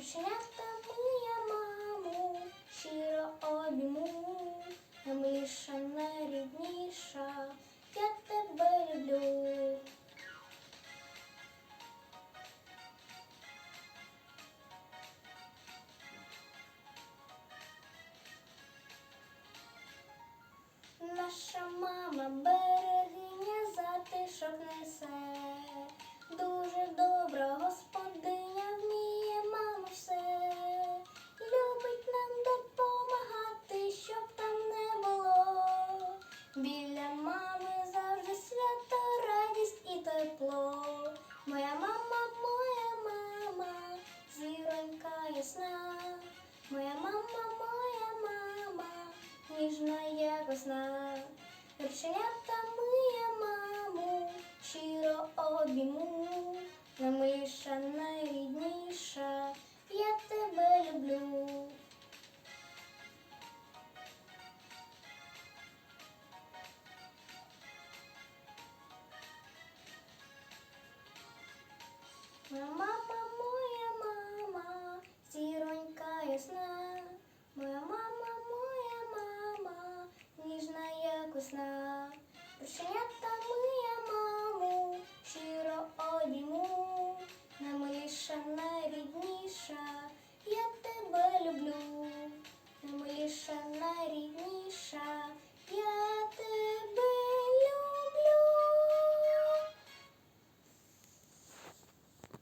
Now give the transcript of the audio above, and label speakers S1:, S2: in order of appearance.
S1: Кошенятка моя маму, щиро обійму, миша найрідніша, я тебе люблю. Наша мама берегиня затишок несе, дуже добре. Кошенята миє маму, щиро обійму, Намиша найрідніша, я тебе люблю. Мама. весна. Душенята моя.